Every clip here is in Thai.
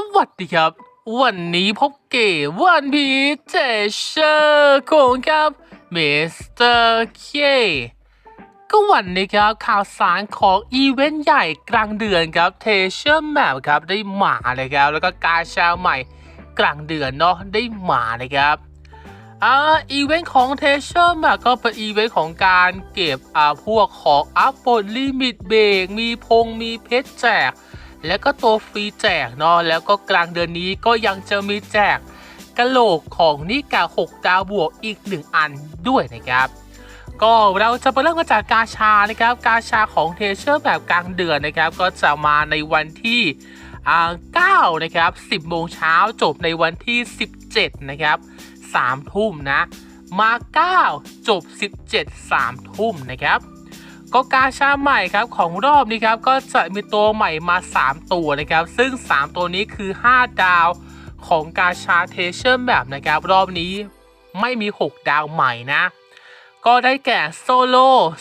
สวัสดีครับ วันนี้พบเกมวันพีเจเชอร์ของครับมิสเตอร์เคก็วันนี้ครับข่าวสารของอีเวนต์ใหญ่กลางเดือนครับเทเชอร์แมปครับได้มาเลยครับ แล้วก็การชาใหม่กลางเดือนเนาะได้มาเลยครับอ่าอีเวนต์ของเทเชอร์แมปก็เป็นอีเวนต์ของการเก็บอ่าพวกของอัพบนลิมิตเบรกมีพงมีเพชรแจก แล้วก็ตัวฟรีแจกเนาะแล้วก็กลางเดือนนี้ก็ยังจะมีแจกกะโหลกของนิกา6ดาวบวกอีก 1 อันด้วยนะครับ ก็เราจะไปเริ่มกันจากกาชานะครับ กาชาของเทเชอร์แบบกลางเดือนนะครับ ก็จะมาในวันที่อ่า9นะครับ 10 โมงเช้าจบในวันที่ 17 นะครับ 3 ทุ่มนะ มา 9 จบ 17 3 ทุ่มนะครับ ก็กาชาใหม่ครับของรอบนี้ครับก็จะมีตัวใหม่มา 3 ตัวนะครับ ซึ่ง 3 ตัวนี้คือ 5 ดาวของกาชาเทเชอร์แบบนะครับ รอบนี้ไม่มี 6 ดาวใหม่นะ ก็ได้แก่โซโล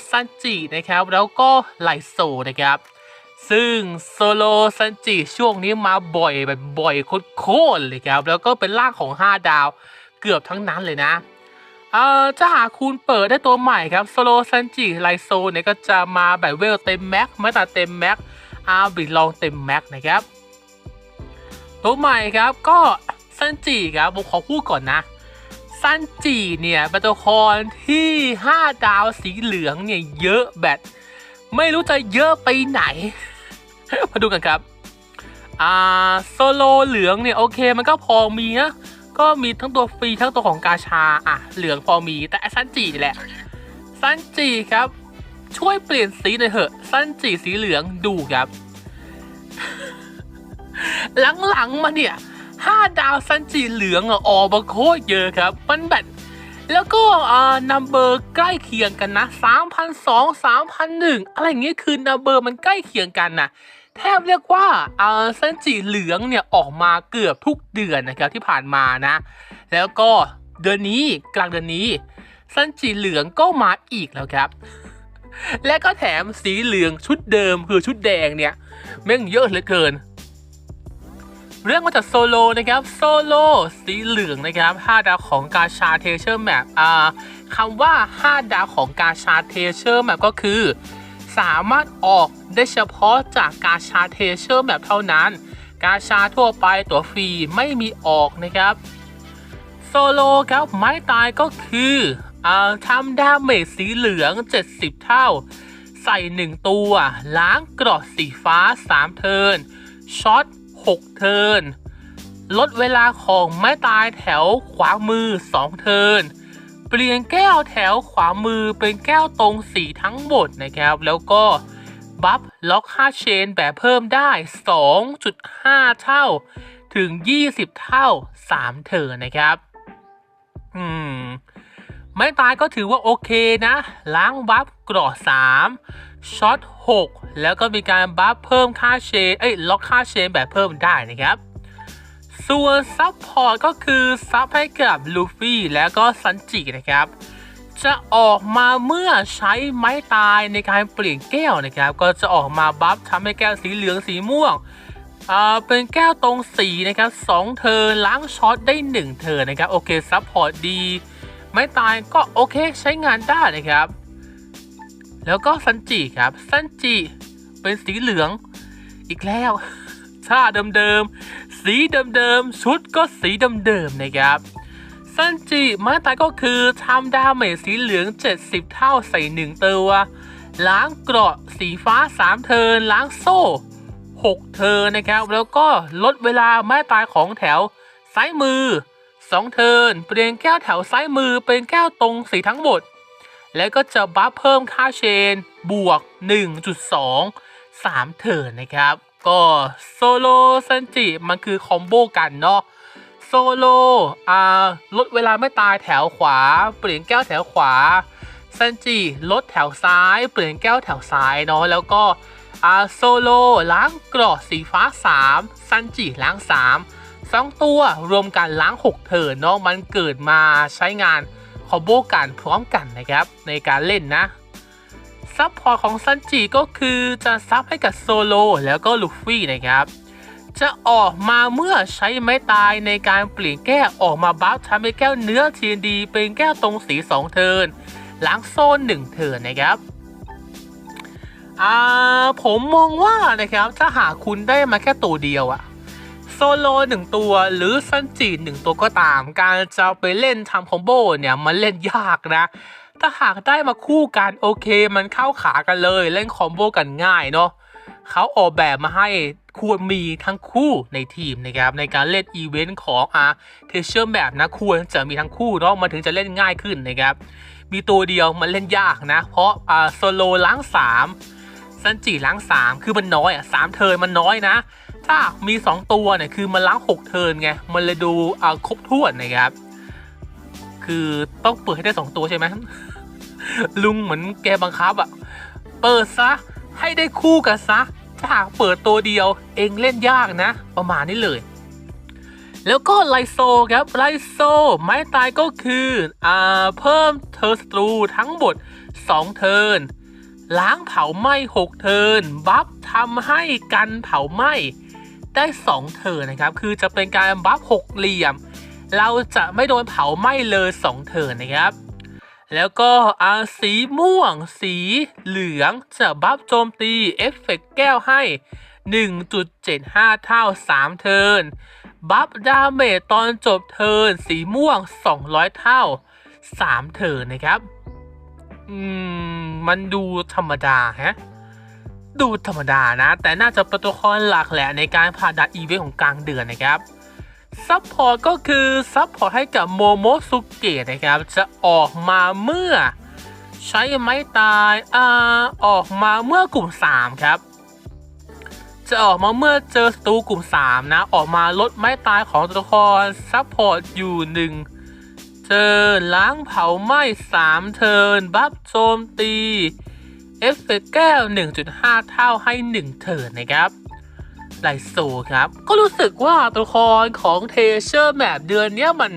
ซันจินะครับ แล้วก็ไลโซนะครับ ซึ่งโซโลซันจิช่วงนี้มาบ่อยแบบบ่อยโคตรๆเลยครับ แล้วก็เป็นร่างของ 5 ดาวเกือบทั้งนั้นเลยนะ เอ่อจะหาคุณเปิดได้ตัวใหม่ครับ โซโลซันจิไลโซเนี่ยก็จะมาแบบเวลเต็มแม็กมาตาเต็มแม็กอาบิลองเต็มแม็กนะครับ ตัวใหม่ครับก็ซันจิครับผมขอพูดก่อนนะซันจิเนี่ยเป็นตัวละครที่ 5 ดาวสีเหลืองเนี่ยเยอะแบบไม่รู้จะเยอะไปไหน มาดูกันครับ อ่าโซโลเหลืองเนี่ยโอเคมันก็พอมีนะ ก็มีทั้งตัวฟรีทั้งตัวของกาชาอะเหลืองพอมีแต่ซันจีแหละซันจิครับ ช่วยเปลี่ยนสีหน่อยเถอะซันจิสีเหลืองดูครับ หลังๆมาเนี่ยห้าดาวซันจิเหลืองอะออกมาโคตรเยอะครับ มันแบบแล้วก็อ่านัมเบอร์ใกล้เคียงกันนะ3,002 3,001 อะไรอย่างเงี้ยคือนัมเบอร์มันใกล้เคียงกันนะ แทบเรียกว่าเออส้นจีเหลืองเนี่ยออกมาเกือบทุกเดือนนะครับที่ผ่านมานะ แล้วก็เดือนนี้กลางเดือนนี้เส้นจีเหลืองก็มาอีกแล้วครับ และก็แถมสีเหลืองชุดเดิมคือชุดแดงเนี่ยแม่งเยอะเหลือเกิน เรื่องมาจากโซโลนะครับโซโลสีเหลืองนะครับ 5 ดาวของกาชาเทเชอร์แมปอ่าคำว่า 5 ดาวของกาชาเทเชอร์แมปก็คือ สามารถออกได้เฉพาะจากกาชาเทเชอร์แบบเท่านั้น กาชาทั่วไปตัวฟรีไม่มีออกนะครับ โซโลครับไม้ตายก็คืออทำดาเมจสีเหลือง 70 เท่า ใส่ 1 ตัว ล้างกรดสีฟ้า 3 เทิร์นช็อต 6 เทิร์นลดเวลาของไม้ตายแถวขวามือ 2 เทิร์น เปลี่ยนแก้วแถวขวามือเป็นแก้วตรงสีทั้งหมดนะครับ แล้วก็บัฟล็อกค่าเชนแบบเพิ่มได้ 2.5 เท่าถึง 20 เท่า 3 เธอนะครับ อืม ไม่ตายก็ถือว่าโอเคนะ ล้างบัฟกรอ3ช็อต 6 แล้วก็มีการบัฟเพิ่มค่าเชน เอ้ย ล็อกค่าเชนแบบเพิ่มได้นะครับ ส่วนซับพอร์ตก็คือซับให้กับลูฟี่แล้วก็ซันจินะครับ จะออกมาเมื่อใช้ไม้ตายในการเปลี่ยนแก้วนะครับ ก็จะออกมาบัฟทำให้แก้วสีเหลืองสีม่วงอ่าเป็นแก้วตรงสีนะครับ2เธอล้างช็อตได้ 1 เธอนะครับ โอเคซับพอร์ตดี ไม้ตายก็โอเคใช้งานได้นะครับ แล้วก็ซันจิครับซันจิเป็นสีเหลืองอีกแล้วท่าเดิม สีเดิมๆ ชุดก็สีเดิมๆ นะครับ ซันจิมาตายก็คือทำดาเมจสีเหลือง 70 เท่าใส่ 1 ตัว ล้างเกราะสีฟ้า 3 เทิน ล้างโซ่ 6 เทินนะครับ แล้วก็ลดเวลาไม้ตายของแถวซ้ายมือ 2 เทิน เปลี่ยนแก้วแถวซ้ายมือเป็นแก้วตรงสีทั้งหมด แล้วก็จะบัฟเพิ่มค่าเชน บวก 1.2 3 เทินนะครับ ก็โซโลซันจิมันคือคอมโบกันเนาะโซโลอ่าลดเวลาไม่ตายแถวขวา เปลี่ยนแก้วแถวขวาซันจิลดแถวซ้าย เปลี่ยนแก้วแถวซ้ายเนาะแล้วก็อ่าโซโลล้างกรอดสีฟ้า 3ซันจิล้าง3 2ตัวรวมกันล้าง 6เทินเนาะมันเกิดมาใช้งานคอมโบกันพร้อมกันนะครับในการเล่นนะ ซับพอร์ตของซันจิก็คือจะซับให้กับโซโลแล้วก็ลูฟี่นะครับ จะออกมาเมื่อใช้ไม้ตายในการเปลี่ยนแก้วออกมาบัฟทำให้แก้วเนื้อ TND เป็นแก้วตรงสี 2 เทิร์นล้างโซน 1 เทิร์นนะครับอ่าผมมองว่านะครับถ้าหากคุณได้มาแค่ตัวเดียวอะโซโลหนึ่งตัวหรือซันจิหนึ่งตัวก็ตาม การจะไปเล่นทำคอมโบเนี่ย มันเล่นยากนะ ถ้าหากได้มาคู่กันโอเค มันเข้าขากันเลย เล่นคอมโบกันง่ายเนาะเขาออกแบบมาให้ควรมีทั้งคู่ในทีมนะครับในการเล่นอีเวนต์ของอาเทเชอร์แบบนะควรจะมีทั้งคู่เนาะมันถึงจะเล่นง่ายขึ้นนะครับ มีตัวเดียวมันเล่นยากนะ เพราะอ่าโซโลล้างสามซันจิล้างสามคือมันน้อยอะสามเทิร์นมันน้อยนะ ถ้ามี 2 ตัวเนี่ยคือมันล้าง 6 เทิร์นไงมันเลยดูอ่าครบถ้วนนะครับ คือต้องเปิดให้ได้ 2 ตัวใช่ไหม ลุงเหมือนแกบังคับอะเปิดซะให้ได้คู่กันซะถ้าหากเปิดตัวเดียวเองเล่นยากนะ ประมาณนี้เลย แล้วก็ไลโซครับไลโซ ไม้ตายก็คืออ่าเพิ่มเทอร์สตรูทั้งหมด 2 เทิร์นล้างเผาไหม้6เทิร์นบัฟทำให้กันเผาไหม้ได้ 2 เทิร์นนะครับ คือจะเป็นการบัฟ6เหลี่ยม เราจะไม่โดนเผาไหม้เลย 2 เทิร์นนะครับ แล้วก็อาสีม่วง สีเหลืองจะบัฟโจมตีเอฟเฟกต์แก้วให้ 1.75 เท่า 3 เทิร์น บัฟดาเมจตอนจบเทิร์น สีม่วง 200 เท่า 3 เทิร์นนะครับ อืม มันดูธรรมดาฮะดูธรรมดานะ แต่น่าจะเป็นตัวละครหลักแหละในการผ่านด่านอีเวนต์ของกลางเดือนนะครับ ซัพพอร์ตก็คือซัพพอร์ตให้กับโมโมสุเกะนะครับ จะออกมาเมื่อ ใช้ไม้ตายอ่าออกมาเมื่อกลุ่ม 3 ครับ จะออกมาเมื่อเจอศัตรูกลุ่ม 3 นะ ออกมาลดไม้ตายของตัวละครซัพพอร์ตอยู่ 1เทิร์นล้างเผาไหม้ 3 เทิร์นบัฟโจมตีเอฟเฟกต์แก้ว 1.5 เท่าให้ 1 เทิร์นนะครับ ไลโซครับ ก็รู้สึกว่าตัวละครของเทเชอร์แมปเดือนเนี้ยมัน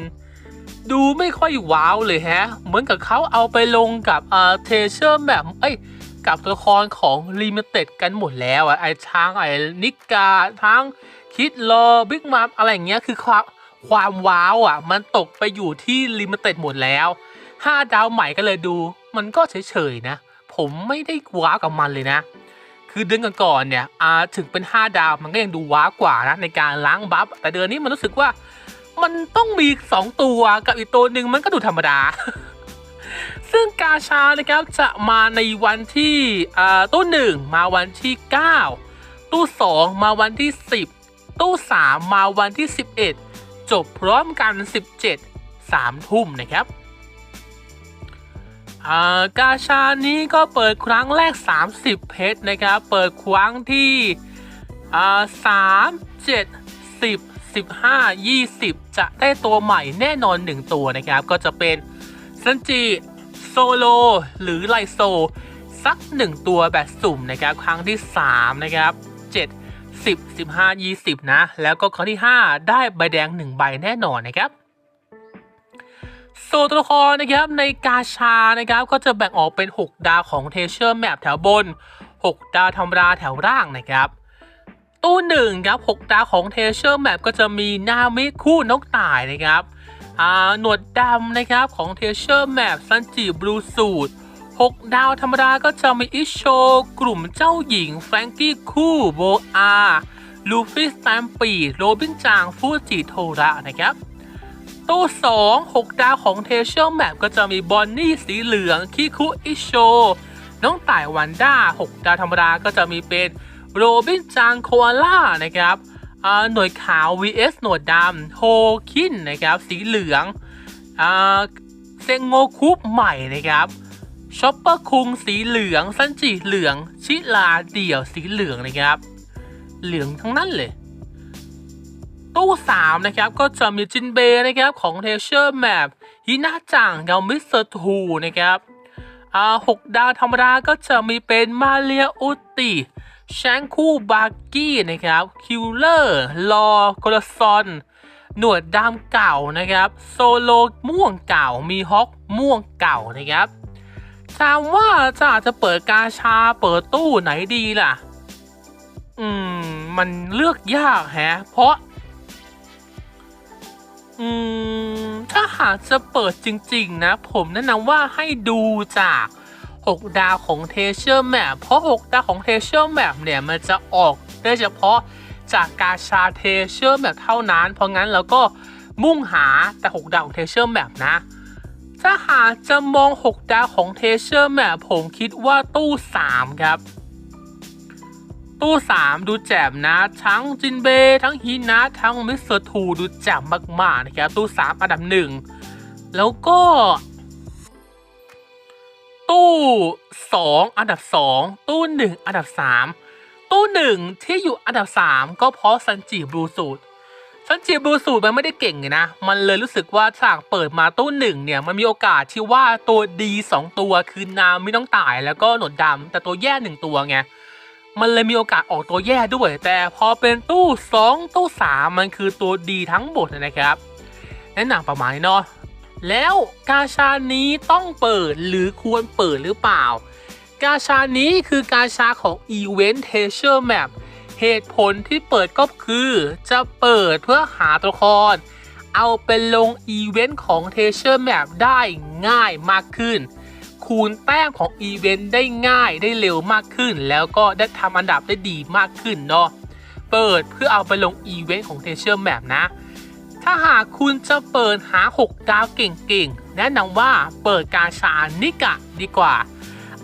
ดูไม่ค่อยว้าวเลยแฮะ เหมือนกับเขาเอาไปลงกับอ่าเทเชอร์แมปเอ้ยกับตัวละครของลิมิเต็ดกันหมดแล้วอะไอ้ช้างไอ้นิกาทั้งคิดรอบิ๊กมัมอะไรอย่างเงี้ยคือความความว้าวอะมันตกไปอยู่ที่ลิมิเต็ดหมดแล้ว 5 ดาวใหม่ก็เลยดู มันก็เฉยๆนะ ผมไม่ได้ว้าวกับมันเลยนะ คือเดือนก่อนๆเนี่ยถึงเป็น 5 ดาวมันก็ยังดูว้ากว่านะในการล้างบัฟแต่เดือนนี้มันรู้สึกว่ามันต้องมี 2 ตัวกับอีกตัวหนึ่งมันก็ดูธรรมดา ซึ่งกาชานะครับจะมาในวันที่ตู้หนึ่งมาวันที่ 9 ตู้ 2 มาวันที่ 10 ตู้ 3 มาวันที่ 11 จบพร้อมกัน 17 3 ทุ่มนะครับ อ่ากาชานี้ก็เปิดครั้งแรก 30 เพชรนะครับ เปิดครั้งที่อ่าสามเจ็ดสิบสิบห้ายี่สิบจะได้ตัวใหม่แน่นอน 1 ตัวนะครับ ก็จะเป็นซันจิโซโลหรือไลโซ สัก 1 ตัวแบบสุ่มนะครับ ครั้งที่ 3 นะครับ 7 10 15 20 นะ แล้วก็ครั้งที่ 5 ได้ใบแดง 1 ใบแน่นอนนะครับ ส่วนตัวละครนะครับในกาชานะครับก็จะแบ่งออกเป็น 6 ดาวของเทเชอร์แมปแถวบน 6 ดาวธรรมดาแถวล่างนะครับ ตู้หนึ่งครับ 6 ดาวของเทเชอร์แมปก็จะมีนามิคู่นกต่ายนะครับหนวดดำนะครับของเทเชอร์แมปซันจิบลูสูตร6 ดาวธรรมดาก็จะมีอิชโช กลุ่มเจ้าหญิง แฟรงกี้คู่โบอา ลูฟี่สแตมปีดโรบินจางฟูจิโทระนะครับ ตู้2 6ดาวของเทเชอร์แมปก็จะมีบอนนี่สีเหลือง คิคุอิโช น้องต่ายวันด้า6ดาวธรรมดาก็จะมีเป็นโรบินจางโคอาล่านะครับหน่วยขาว vs หนวดดำโฮคินนะครับ สีเหลืองเซงโงคุปใหม่นะครับชอปเปอร์คุงสีเหลืองซันจิเหลือง ชิลาเดี่ยวสีเหลืองนะครับ เหลืองทั้งนั้นเลย ตู้ 3 นะครับ ก็จะมีจินเบนะครับ ของเทเชอร์แมปฮินาจังกับมิสเตอร์ทูนะครับอ่าหกดาวธรรมดาก็จะมีเป็นมาเรียอุติแชงคูบาร์กี้นะครับคิวเลอร์ลอกรซอนหนวดดำเก่านะครับ โซโลม่วงเก่ามีฮอกม่วงเก่านะครับถามว่าจะาจะเปิดกาชาเปิดตู้ไหนดีล่ะ อืม มันเลือกยากแฮะ เพราะ อืม ถ้าหากจะเปิดจริงๆ นะ ผมแนะนำว่าให้ดูจาก 6 ดาวของ t e a s u r e Map เพราะ 6 ดาวของ t e a s u r e Map เนี่ย มันจะออกได้เฉพาะจากกาชา t e a s u r e Map เท่านั้น เพราะงั้นเราก็มุ่งหาแต่ 6 ดาวของ t e a s u r e Map นะ ถ้าหากจะมอง 6 ดาวของ t e a s u r e Map ผมคิดว่าตู้ 3 ครับ ตู้ 3 ดูแจ่มนะทั้งจินเบ ทั้งฮินะทั้งมิสเตอร์ทูดูแจ่มมากๆนะครับตู้ 3 อันดับหนึ่งแล้วก็ ตู้ 2 อันดับ 2 ตู้ 1 อันดับ 3 ตู้ 1 ที่อยู่อันดับ 3 ก็เพราะซันจิบลูสูตรซันจิบลูสูตรมันไม่ได้เก่งไงนะ มันเลยรู้สึกว่าจากเปิดมาตู้1เนี่ย มันมีโอกาสที่ว่าตัวดี 2 ตัวคือนาไม่ต้องตายแล้วก็หนวดดำแต่ตัวแย่1ตัวไง มันเลยมีโอกาสออกตัวแย่ด้วย แต่พอเป็นตู้ 2 ตู้ 3 มันคือตัวดีทั้งหมดนะครับแนะนำประมาณนี้เนาะแล้วกาชานี้ต้องเปิดหรือควรเปิดหรือเปล่า กาชานี้คือกาชาของ Event t e a s u r e Map เหตุผลที่เปิดก็คือจะเปิดเพื่อหาตัวละคร เอาไปลงอีเวนต์ของ t e a s u r e Map ได้ง่ายมากขึ้น คูณแต้มของอีเวนต์ได้ง่ายได้เร็วมากขึ้น แล้วก็ได้ทำอันดับได้ดีมากขึ้นเนาะเปิดเพื่อเอาไปลงอีเวนต์ของ t e a s u r e Map นะ ถ้าหากคุณจะเปิดหา 6 ดาวเก่งๆ แนะนำว่าเปิดกาชานิกะดีกว่า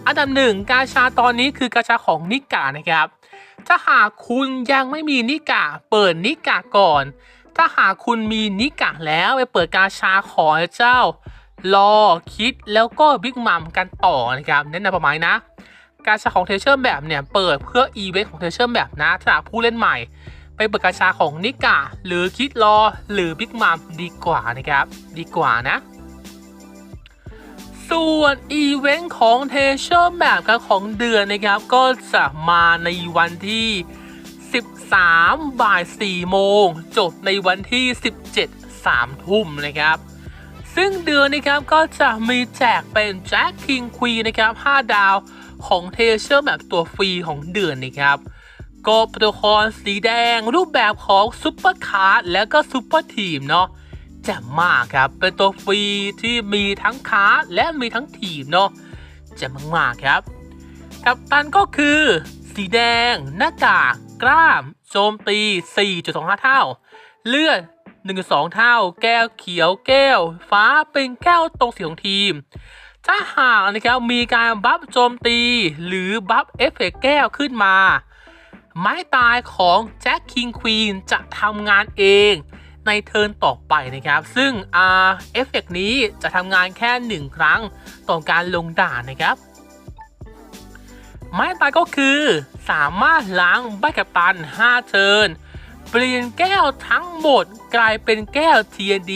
อันดับหนึ่งกาชาตอนนี้คือกาชาของนิกะนะครับ ถ้าหากคุณยังไม่มีนิกะเปิดนิกะก่อน ถ้าหากคุณมีนิกะแล้วไปเปิดกาชาขอเจ้า รอคิดแล้วก็บิ๊กมัมกันต่อนะครับแนะนำประมาณนี้นะ การชาของเทเชอร์แบบเนี่ยเปิดเพื่ออีเวนต์ของเทเชอร์แบบนะถ้าหากผู้เล่นใหม่ ไปเปิดกาชาของนิกะหรือคิดรอหรือบิ๊กมัมดีกว่านะครับ ดีกว่านะ ส่วนอีเวนต์ของเทเชอร์แบบครับของเดือนนะครับ ก็จะมาในวันที่ 13 บ่าย 4 โมง จบในวันที่ 17 3 ทุ่มนะครับ ซึ่งเดือนนะครับก็จะมีแจกเป็นแจ็คคิงควีนะครับ 5 ดาวของเทเชอร์แบบตัวฟรีของเดือนนะครับก็โปรโตคอลสีแดงรูปแบบของซุปเปอร์คาร์ดแล้วก็ซุปเปอร์ทีมเนาะแจ่มมากครับ เป็นตัวฟรีที่มีทั้งคาร์ดและมีทั้งทีมเนาะแจ่มมากๆครับกัปตันก็คือ สีแดง หน้ากาก กล้าม โจมตี 4.25 เท่า เลือด 1.2 เท่า แก้วเขียวแก้ว ฟ้าเป็นแก้วตรงสีของทีม ถ้าหากนะครับมีการบัฟโจมตี หรือบัฟเอฟเฟกต์แก้วขึ้นมา ไม้ตายของแจ็คคิงควีนจะทำงานเองในเทิร์นต่อไปนะครับ ซึ่งเอฟเฟกต์นี้จะทำงานแค่ 1 ครั้งต่อการลงด่านนะครับ ไม้ตายก็คือสามารถล้างใบกัปตัน 5 เทิร์น เปลี่ยนแก้วทั้งหมดกลายเป็นแก้ว TND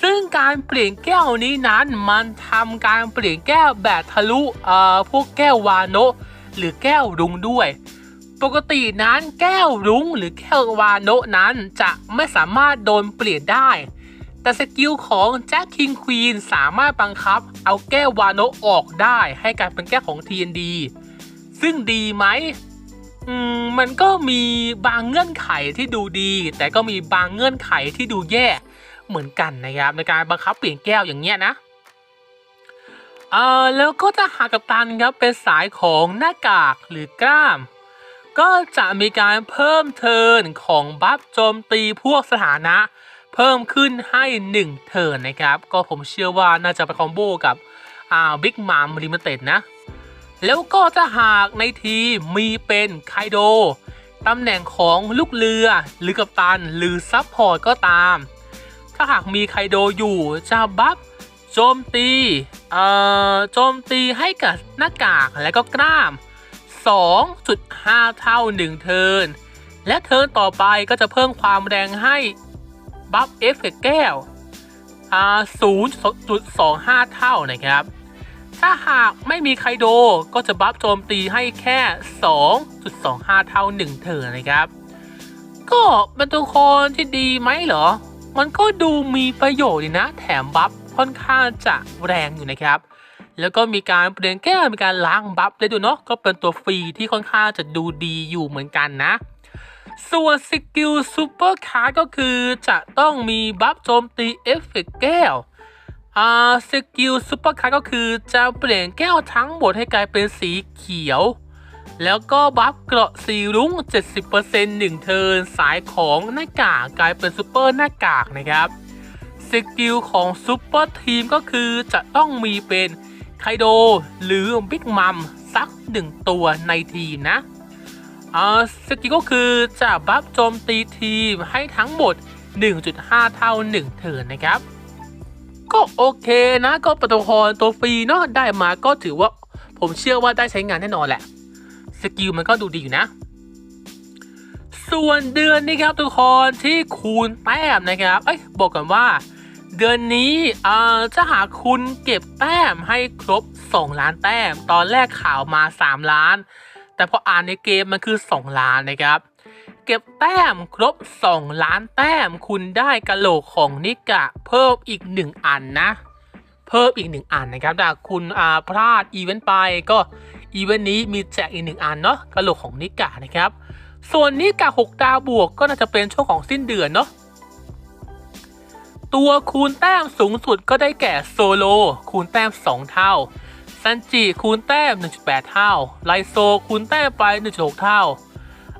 ซึ่งการเปลี่ยนแก้วนี้นั้นมันทำการเปลี่ยนแก้วแบบทะลุเอ่อพวกแก้ววาโนะหรือแก้วรุงด้วย ปกตินั้นแก้วรุ้งหรือแก้ววาโนะนั้นจะไม่สามารถโดนเปลี่ยนได้ แต่สกิลของแจ็คคิงควีนสามารถบังคับ เอาแก้ววาโนะออกได้ให้กลายเป็นแก้วของ TND ซึ่งดีไหม อืมมันก็มีบางเงื่อนไขที่ดูดี แต่ก็มีบางเงื่อนไขที่ดูแย่เหมือนกันนะครับในการบังคับเปลี่ยนแก้วอย่างเงี้ยนะเออแล้วก็ถ้าหากกัปตันครับเป็นสายของหน้ากากหรือกล้าม ก็จะมีการเพิ่มเทิร์นของบัฟโจมตีพวกสถานะ เพิ่มขึ้นให้ 1 เทิร์นนะครับ ก็ผมเชื่อว่าน่าจะไปคอมโบกับอ่าบิ๊กมามลิมิเต็ดนะ แล้วก็ถ้าหากในทีมมีเป็นไคโดตำแหน่งของลูกเรือหรือกัปตันหรือซับพอร์ตก็ตาม ถ้าหากมีไคโดอยู่จะบัฟโจมตีเอ่อโจมตีให้กับหน้ากากและก็กล้าม 2.5 เท่า 1 เทิร์นและเทิร์นต่อไปก็จะเพิ่มความแรงให้บัฟเอฟเฟกต์แก้วอ่า0.25 เท่านะครับ ถ้าหากไม่มีไคโดก็จะบัฟโจมตีให้แค่ 2.25 เท่า 1เทินนะครับ ก็เป็นตัวละครที่ดีไหมเหรอ มันก็ดูมีประโยชน์ดีนะ แถมบัฟค่อนข้างจะแรงอยู่นะครับ แล้วก็มีการเปลี่ยนแก้วมีการล้างบัฟได้ด้วยเนาะ ก็เป็นตัวฟรีที่ค่อนข้างจะดูดีอยู่เหมือนกันนะส่วนสกิลซูเปอร์คาร์ก็คือจะต้องมีบัฟโจมตีเอฟเฟกต์แก้ว อ่าสกิลซูเปอร์คาร์ก็คือจะเปลี่ยนแก้วทั้งหมดให้กลายเป็นสีเขียว แล้วก็บัฟเกราะสีรุ้ง 70% 1เทิร์นสายของหน้ากากกลายเป็นซูเปอร์หน้ากากนะครับสกิลของซูเปอร์ทีมก็คือจะต้องมีเป็นไคโดหรือบิ๊กมัมสักหนึ่งตัวในทีมนะอ่าสกิลก็คือจะบัฟโจมตีทีมให้ทั้งหมด 1.5 เท่า 1 เทิร์นนะครับ ก็โอเคนะ ก็ประตูครตัวฟรีเนาะได้มาก็ถือว่าผมเชื่อว่าได้ใช้งานแน่นอนแหละสกิลมันก็ดูดีอยู่นะ ส่วนเดือนนี้ครับทุกคนที่คูณแต้มนะครับ เอ้ยบอกกันว่า เดือนนี้อ่าจะหาคุณเก็บแต้มให้ครบ 2 ล้านแต้ม ตอนแรกข่าวมา 3 ล้าน แต่พออ่านในเกมมันคือ 2 ล้านนะครับ เก็บแต้มครบ 2 ล้านแต้ม คุณได้กะโหลกของนิกะ เพิ่มอีก 1 อันนะ เพิ่มอีก 1 อันนะครับถ้าคุณอาพลาดอีเวนต์ไปก็อีเวนต์นี้มีแจกอีก 1 อันเนาะกะโหลกของนิกะนะครับ ส่วนนิกะ 6 ดาวบวกก็น่าจะเป็นช่วงของสิ้นเดือนเนาะตัวคูณแต้มสูงสุดก็ได้แก่โซโลคูณแต้ม 2 เท่าซันจิคูณแต้ม 1.8 เท่า ไลโซคูณแต้มไป 1.6 เท่า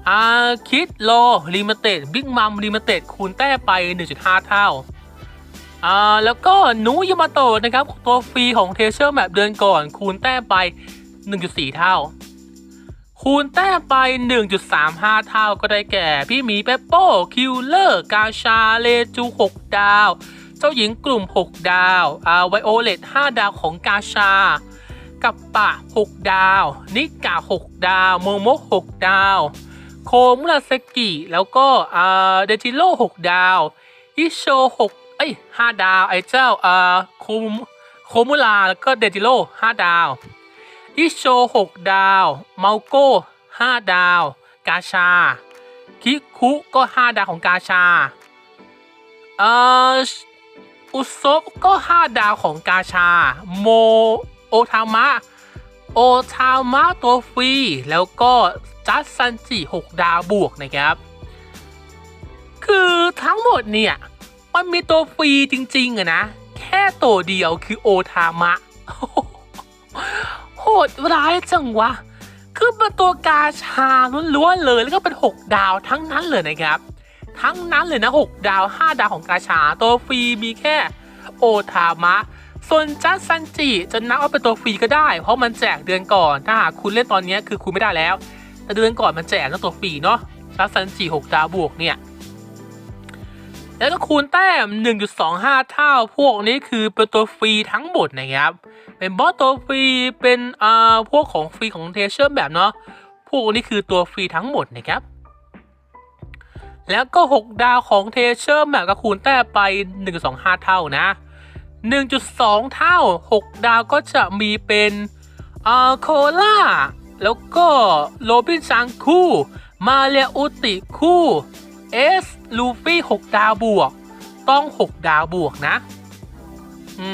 อาคิดโลลิมิเต็ดบิ๊กมัมลิมิเต็ดคูณแต้ไป 1.5 เท่าอ่าแล้วก็นูยามาโตะนะครับ ตัวฟรีของเทเชอร์แมปเดือนก่อน คูณแต้ไป 1.4 เท่า คูณแต้ไป 1.35 เท่าก็ได้แก่ พี่หมีเปปโป้ คิวเลอร์ กาชาเลจู 6 ดาว เจ้าหญิงกลุ่ม 6 ดาวอ่าไวโอเลต5ดาวของกาชากับปะ 6 ดาว นิกา 6 ดาว โมโมะ6ดาว โคมุราสกิ แล้วก็อ่าเดจิโร่6ดาวอิโช6เอ้ย5ดาว ไอ้เจ้าอ่าโคมุโคมุราแล้วก็เดจิโร่5ดาวอิโช6ดาว เมาโก้5ดาว กาชา คิคุก็5ดาวของกาชาเอ่ออุซบก็5ดาวของกาชา โมโอทามะ โอทามะตัวฟรี แล้วก็ จัสซันจิ6ดาวบวกนะครับ คือทั้งหมดเนี่ย มันมีตัวฟรีจริงๆอะนะ แค่ตัวเดียวคือโอทามะ โหดร้ายจังวะ คือเป็นตัวกาชาล้วนๆเลยแล้วก็เป็น 6 ดาวทั้งนั้นเลยนะครับ ทั้งนั้นเลยนะ 6 ดาว 5 ดาวของกาชาตัวฟรีมีแค่โอทามะส่วนจัสซันจิจะนับว่าเป็นตัวฟรีก็ได้ เพราะมันแจกเดือนก่อน ถ้าหากคุณเล่นตอนนี้คือคุณไม่ได้แล้ว แต่เดือนก่อนมันแจกนะตัวฟรีเนาะจัสซันจิ6ดาวบวกเนี่ย แล้วก็คูณแต้ม 1.25 เท่าพวกนี้คือเป็นตัวฟรีทั้งหมดนะครับ เป็นบอสตัวฟรี เป็นอ่าพวกของฟรีของเทเชอร์แบบเนาะ พวกนี้คือตัวฟรีทั้งหมดนะครับ แล้วก็ 6 ดาวของเทเชอร์แบบก็คูณแต้มไป 1.25 เท่านะ 1.2 เท่า 6 ดาวก็จะมีเป็นอ่าโคล่า แล้วก็โรบินซังคู่ มาเรียอุติคู่เอสลูฟี่ 6 ดาวบวก ต้อง 6 ดาวบวกนะ อื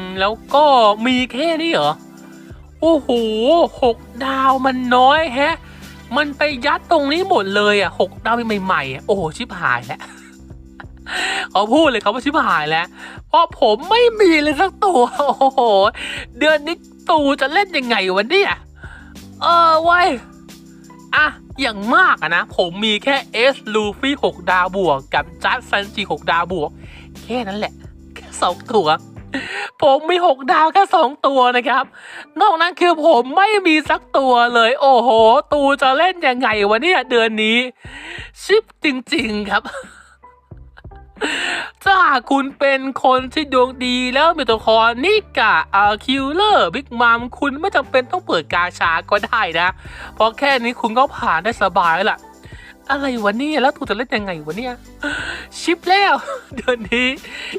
ม แล้วก็มีแค่นี้เหรอ โอ้โหหกดาวมันน้อยแฮะ มันไปยัดตรงนี้หมดเลยอะหกดาวใหม่ๆอะโอ้โห ชิบหายแล้วเขาพูดเลยเขาว่าชิบหายแล้ว เพราะผมไม่มีเลยสักตัว โอ้โห เดือนนี้ตูจะเล่นยังไงวะเนี่ย เออเว้ยอะอย่างมากอะนะ ผมมีแค่เอสลูฟี่6ดาวบวก กับจัสซันจิ6ดาวบวก แค่นั้นแหละ แค่สองตัวผมมี6ดาวแค่2ตัวนะครับ นอกนั้นคือผมไม่มีสักตัวเลย โอ้โห ตูจะเล่นยังไงวะเนี่ยเดือนนี้ ชิปจริง ๆ ครับ ถ้าคุณเป็นคนที่ดวงดีแล้วมีตัวละครนิกะอาคิวเลอร์บิ๊กมัมคุณไม่จำเป็นต้องเปิดกาชาก็ได้นะ เพราะแค่นี้คุณก็ผ่านได้สบายแล้วล่ะ อะไรวะเนี่ยแล้วตูจะเล่นยังไงวะเนี่ย ชิปแล้ว เดือนนี้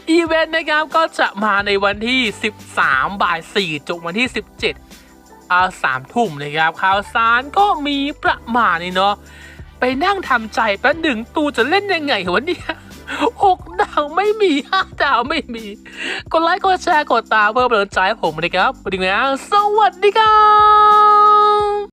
อีเวนต์นะครับก็จะมาในวันที่ 13 บ่าย 4จบวันที่ 17อ่าสามทุ่มนะครับข่าวสารก็มีประมาณนี้เนาะไปนั่งทำใจแป๊บหนึ่งตูจะเล่นยังไงวะเนี่ย หกดาวไม่มีห้าดาวไม่มี กดไลค์กดแชร์กดตามเพื่อเป็นกำลังใจให้ผมนะครับวันนี้นะสวัสดีครับ